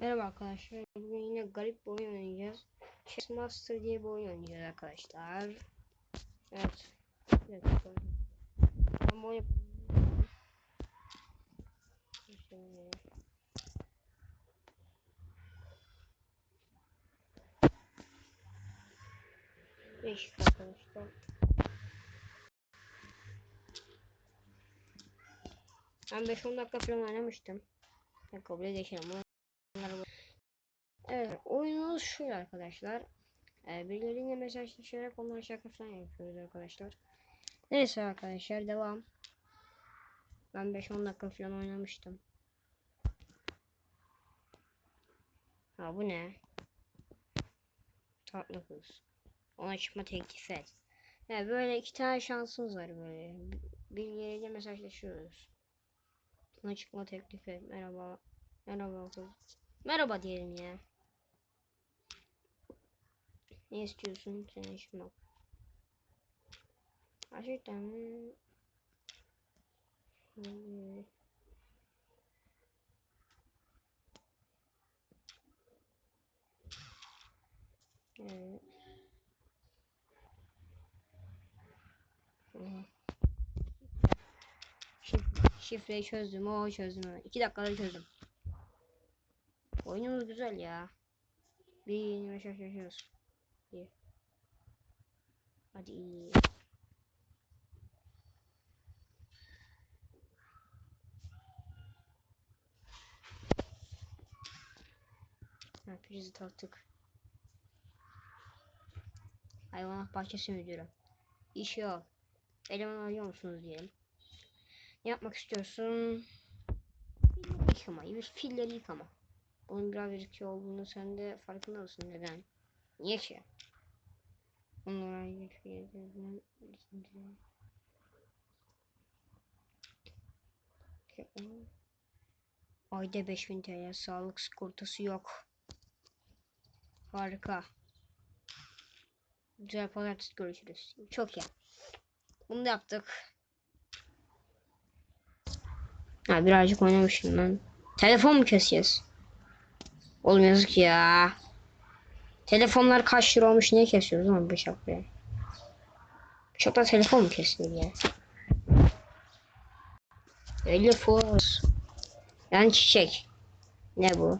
Merhaba arkadaşlar. Bugün yine garip bir oyun oynayacağız. Chess Master diye bir oyun oynayacağız arkadaşlar. Evet. Evet. Ben bu. Şöyle. Beş arkadaşlar. Ben 5-10 dakika falan oynamıştım. Kabul geçelim. Oyunumuz şu arkadaşlar. Ee, birileriyle mesajlaşarak onlar şaka falan yapıyoruz arkadaşlar. Neyse arkadaşlar devam. Ben 5-10 dakika falan oynamıştım. Ha bu ne? Tatlı kız. Ona çıkma teklif et. Yani böyle iki tane şansımız var böyle. Birileriyle mesajlaşıyoruz. Ona çıkma teklif et. Merhaba. Merhaba kız. Merhaba diyelim ya. Ne istiyorsun? Senin işin bak. Gerçekten. Şifre, şifreyi çözdüm. O çözdüm. evet. İki dakikada çözdüm. Oyunumuz güzel ya. Bir yeni şaşırıyoruz. İyi. Hadi. Ha, prizi taktık. Hayvanat bahçesi müdürü. İşi al. Eleman arıyor musunuz diyelim. Ne yapmak istiyorsun? Filleri yıkama. Bir filleri yıkama. Bunun biraz riskli olduğunu sen de farkında mısın? Neden? Niye ki? Onlara yetkilerden Ayda 5000 TL sağlık sigortası yok. Harika. Güzel pazartesi görüşürüz. Çok iyi. Bunu da yaptık. Ha birazcık oynamışım ben. Telefon mu keseceğiz? Oğlum yazık ya. Telefonlar kaç lira olmuş niye kesiyoruz ama bıçakla? Bıçakla telefon mu kesilir ya? 50 fos. Yani çiçek. Ne bu?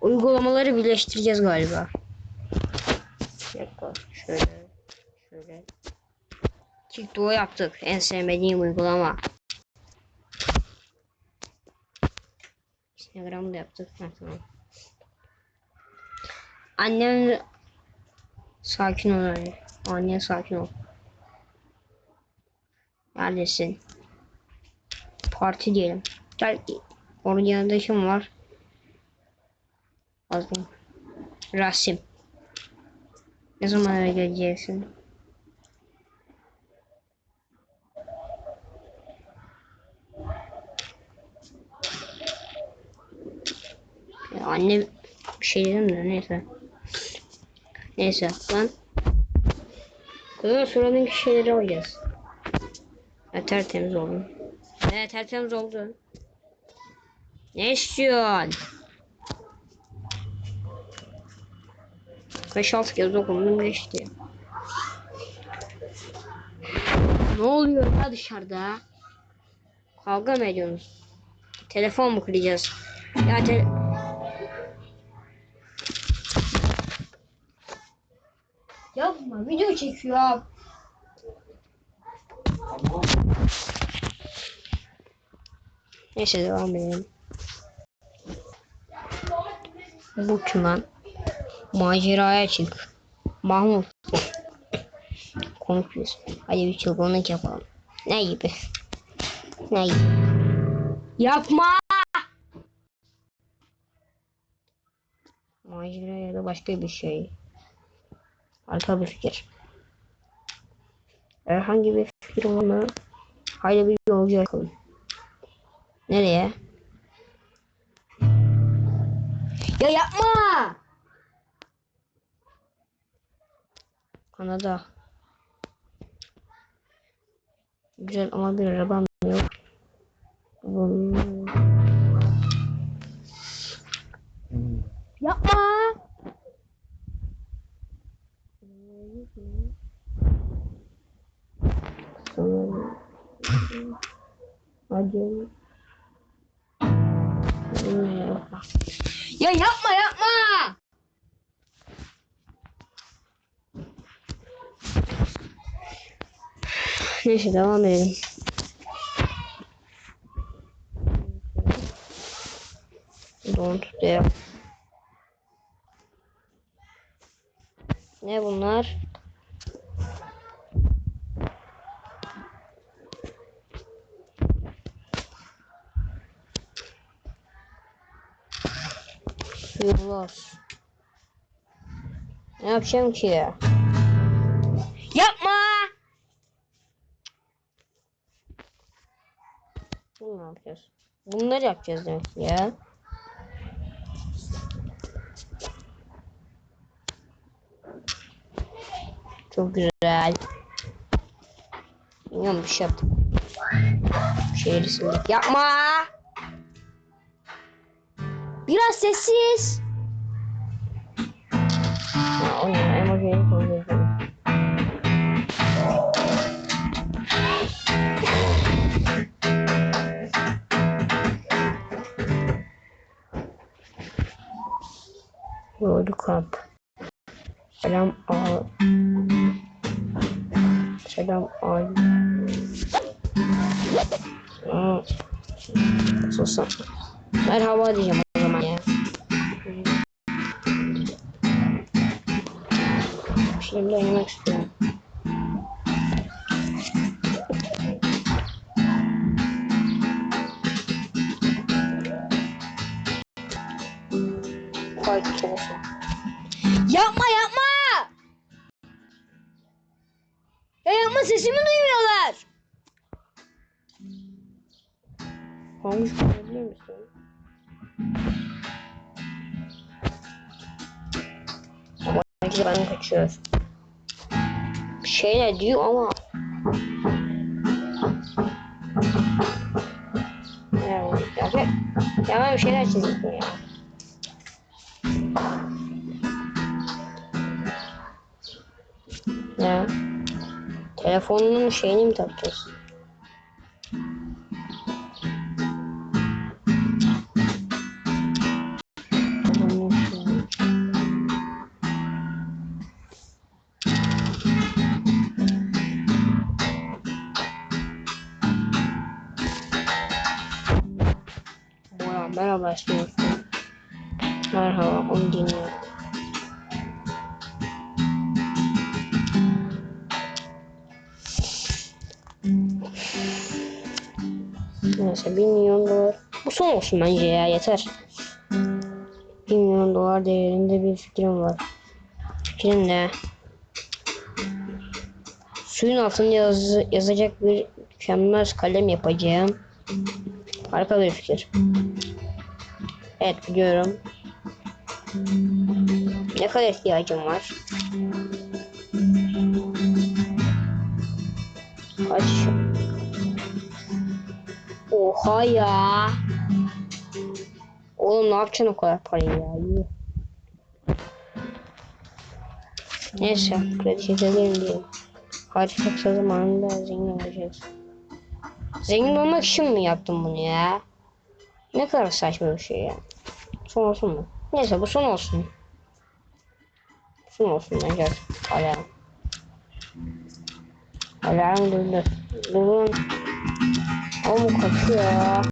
Uygulamaları birleştireceğiz galiba. Dakika. Şöyle. Şöyle. TikTok'u yaptık. En sevmediğim uygulama. Instagram'da yaptık. Ha, tamam. Annem sakin ol anne. Anne sakin ol. Neredesin? Parti diyelim. Gel. Onun yanında kim var? Azım. Rasim. Ne zaman eve geleceksin? Ya bir şey dedim de neyse. Neyse lan. Kızına soralım ki şeyleri alacağız. Ya tertemiz oldu. Evet tertemiz oldu. Ne istiyorsun? 5-6 kez okudum geçti. Ne oluyor ya dışarıda? Kavga mı ediyorsunuz? Telefon mu kıracağız? Ya te Yapma video çekiyor. Neyse devam edelim. Bu kim lan? Maceraya çık. Mahmut. Konuşuyoruz. Hadi bir çılgınlık yapalım. Ne gibi? Ne gibi? Yapma! Macera ya da başka bir şey. Harika bir fikir. Herhangi bir fikir var mı? Haydi bir yolcu yapalım. Nereye? Ya yapma! Kanada. Güzel ama bir arabam yok. Hmm. Neyse devam edelim. Don't there. Ne bunlar? Yollar. Ne yapacağım ki ya? Bunu ne yapacağız? Bunları yapacağız demek ki ya. Çok güzel. Bilmiyorum bir şey yaptım. Şehri sildik. Yapma! Biraz sessiz. Cup. Selam al. Selam al. Aa, Susam. Merhaba diyeceğim o zaman ya. Şimdi oynamak istiyorum. Sesimi duymuyorlar. Konuş konuşabilir misin? Ama belki ben kaçıyor. Bir şeyler diyor ama. Yani, ya, ya, ya ben bir şeyler çizdim ya. Ya. Telefonunun şeyini mi takacağız? Telefonun merhaba istiyorsun. Merhaba, onu dinliyorum. Neyse 1 milyon dolar. Bu son olsun bence ya yeter. 1 milyon dolar değerinde bir fikrim var. Fikrim ne? Suyun altında yaz, yazacak bir mükemmel kalem yapacağım. Harika bir fikir. Evet biliyorum. Ne kadar ihtiyacım var? Kaç? Oha ya. Oğlum ne yapacaksın o kadar parayı ya? Yuh. Neyse kredi çekelim diye. Harika kısa zamanında zengin olacağız. Zengin olmak için mi yaptım bunu ya? Ne kadar saçma bir şey ya. Son olsun mu? Neyse bu son olsun. Son olsun bence. Alarm. Alarm durdu. Durun. O mu kaçıyor?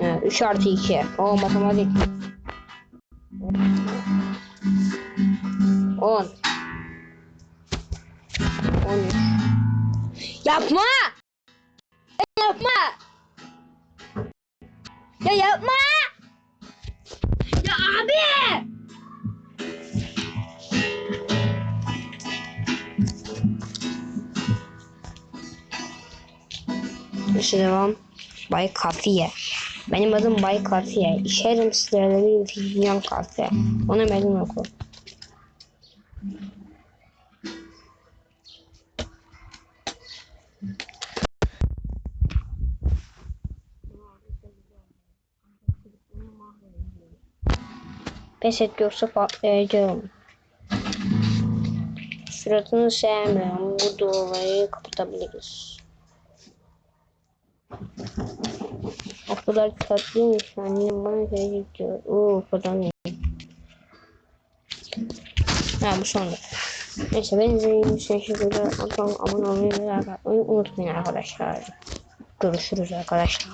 Evet, 3 artı 2. O matematik. Şey Arkadaşlar devam. Bay Kafiye. Benim adım Bay Kafiye. İşerim sizlerle bir kafiye. Ona benim oku. Pes et yoksa patlayacağım. Suratını sevmiyorum. Bu duvarı kapatabiliriz. O kadar tatlıymış. Annem bana şey diyor. Oo falan değil. Ha bu sonunda. Neyse ben izlediğiniz için teşekkürler. Abone olmayı unutmayın arkadaşlar. Görüşürüz arkadaşlar.